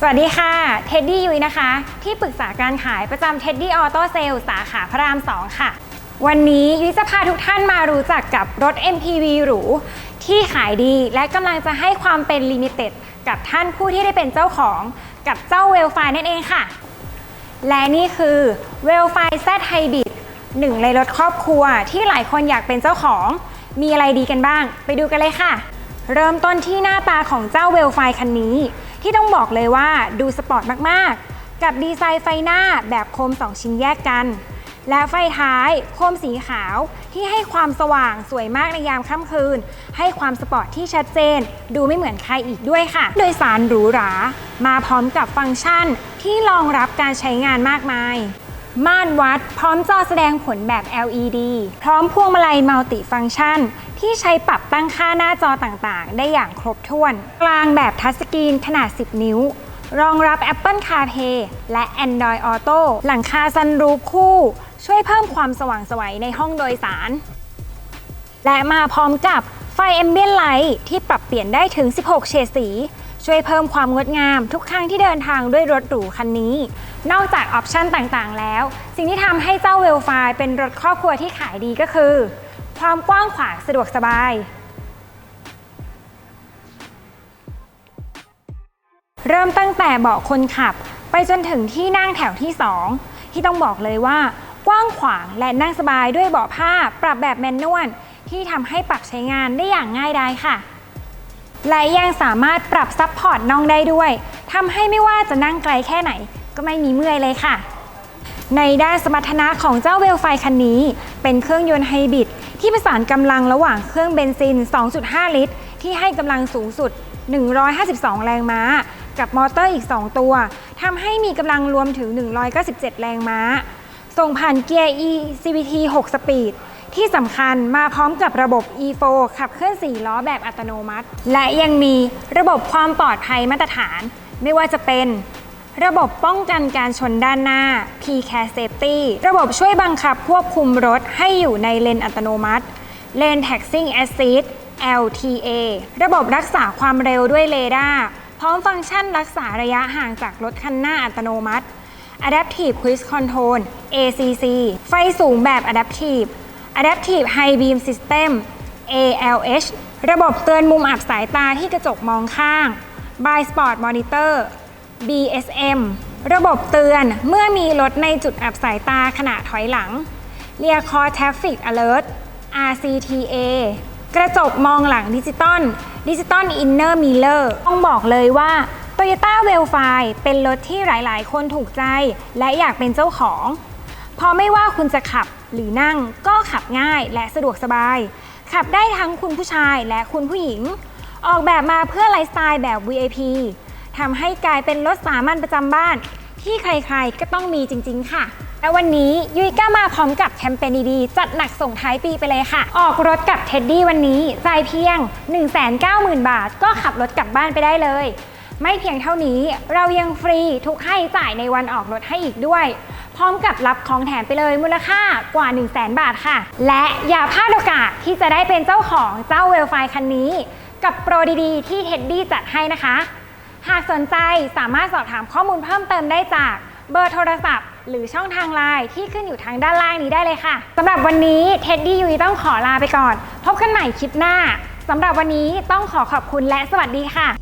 สวัสดีค่ะ เท็ดดี้ยุ้ยนะคะ ที่ปรึกษาการขายประจำเท็ดดี้ออโต้เซลสาขาพระราม 2 ค่ะ วันนี้ยุ้ยจะพาทุกท่านมารู้จักกับรถ MPV หรู ที่ขายดีและกำลังจะให้ความเป็นลิมิเต็ดกับท่านผู้ที่ได้เป็นเจ้าของกับเจ้าเวลไฟนั่นเองค่ะ และนี่คือเวลไฟแซดไฮบริดหนึ่งในรถครอบครัวที่หลายคนอยากเป็นเจ้าของ มีอะไรดีกันบ้าง ไปดูกันเลยค่ะ เริ่มต้นที่หน้าตาของเจ้าเวลไฟคันนี้ ที่ต้องบอกเลยว่าดูสปอร์ตมากๆ กับดีไซน์ไฟหน้าแบบโคม 2 ชิ้นแยกกัน และไฟท้ายโคมสีขาวที่ให้ความสว่างสวยมากในยามค่ำคืน ให้ความสปอร์ตที่ชัดเจน ดูไม่เหมือนใครอีกด้วยค่ะ โดยสารหรูหรา มาพร้อมกับฟังก์ชันที่รองรับการใช้งานมากมายม่านวัดพร้อมจอแสดงผลแบบ LED พร้อมพวงมาลัยมัลติฟังก์ชัน ที่ใช้ปรับตั้งค่าหน้าจอต่างๆ ได้อย่างครบถ้วน กลางแบบทัชสกรีนขนาด 10 นิ้ว รองรับ Apple CarPlay และ Android Auto หลังคาซันรูฟคู่ ช่วยเพิ่มความสว่างสวัยในห้องโดยสาร และมาพร้อมกับไฟ Ambient Light ที่ปรับเปลี่ยนได้ถึง 16 เฉดสีช่วยเพิ่มความงดงามทุกครั้งที่เดินทางด้วยรถหรูคันนี้ นอกจากออปชั่นต่างๆ แล้ว สิ่งที่ทำให้เจ้าเวลไฟเป็นรถครอบครัวที่ขายดีก็คือ ความกว้างขวางสะดวกสบาย เริ่มตั้งแต่เบาะคนขับ ไปจนถึงที่นั่งแถวที่ 2 ที่ต้องบอกเลยว่ากว้างขวางและนั่งสบายด้วยเบาะผ้าปรับแบบแมนนวลที่ทำให้ปรับใช้งานได้อย่างง่ายดายค่ะ และยังสามารถปรับซับพอร์ตน่องได้ด้วยทำให้ไม่ว่าจะนั่งไกลแค่ไหน ก็ไม่มีเมื่อยเลยค่ะ ในด้านสมรรถนะของเจ้าเวลไฟคันนี้ เป็นเครื่องยนต์ไฮบริด ที่ประสานกำลังระหว่างเครื่องเบนซิน 2.5 ลิตร ที่ให้กำลังสูงสุด 152 แรงม้า กับมอเตอร์อีก 2 ตัวทำให้มีกำลังรวมถึง 197 แรงม้า ส่งผ่านเกียร์ e CVT 6 สปีด ที่สำคัญมาพร้อมกับระบบ e4 ขับเคลื่อน 4 ล้อแบบอัตโนมัติ และยังมีระบบความปลอดภัยมาตรฐาน ไม่ว่าจะเป็น ระบบป้องกันการชนด้านหน้า P-Care Safety ระบบช่วยบังคับควบคุมรถให้อยู่ในเลนอัตโนมัติ Lane Taxing Assist LTA ระบบรักษาความเร็วด้วยเรดาร์พร้อมฟังก์ชันรักษาระยะห่างจากรถคันหน้าอัตโนมัติ Adaptive Cruise Control ACC ไฟสูงแบบ Adaptive Adaptive High Beam System ALH ระบบเตือนมุมอับสายตาที่กระจกมองข้าง By Sport Monitor BSM ระบบเตือนเมื่อมีรถในจุดอับสายตาขณะถอยหลัง Rear Core Traffic Alert RCTA กระจกมองหลังดิจิตอลดิจิตอลอินเนอร์มิเลอร์ต้องบอกเลยว่า Toyota w e l f i เป็นรถที่หลายๆ คนถูกใจ และอยากเป็นเจ้าของพราะไม่ว่าคุณจะขับหรือนั่งก็ขับง่ายและสะดวกสบาย ขับได้ทั้งคุณผู้ชายและคุณผู้หญิง ออกแบบมาเพื่อไลฟ์สไตล์แบบ VIP ทำให้กลายเป็นรถสามัญประจำบ้าน ที่ใครๆก็ต้องมีจริง ๆ ค่ะ และวันนี้ยุ้ยก็มาพร้อมกับแคมเปญดีๆจัดหนักส่งท้ายปีไปเลยค่ะ ออกรถกับเท็ดดี้วันนี้จ่ายเพียง 190,000 บาท ก็ขับรถกลับบ้านไปได้เลย ไม่เพียงเท่านี้เรายังฟรีทุกค่าใช้จ่ายในวันออกรถให้อีกด้วย พร้อมกับรับของแถมไปเลยมูลค่ากว่า 1 0 0 0 0แบาทค่ะ และอย่าพลาดโอกาสที่จะได้เป็นเจ้าของเจ้าเวลไฟคันนี้ กับโปรดีๆที่เท็ดดี้จัดให้นะคะ หากสนใจสามารถสอบถามข้อมูลเพิ่มเติมได้จากเบอร์โทรศัพท์ หรือช่องทางไลน์ที่ขึ้นอยู่ทางด้านล่างนี้ได้เลยค่ะสำหรับวันนี้เท็ดดี้ยุยต้องขอลาไปก่อน พบกันใหม่คลิปหน้าสำหรับวันนี้ต้องขอขอบคุณและสวัสดีค่ะ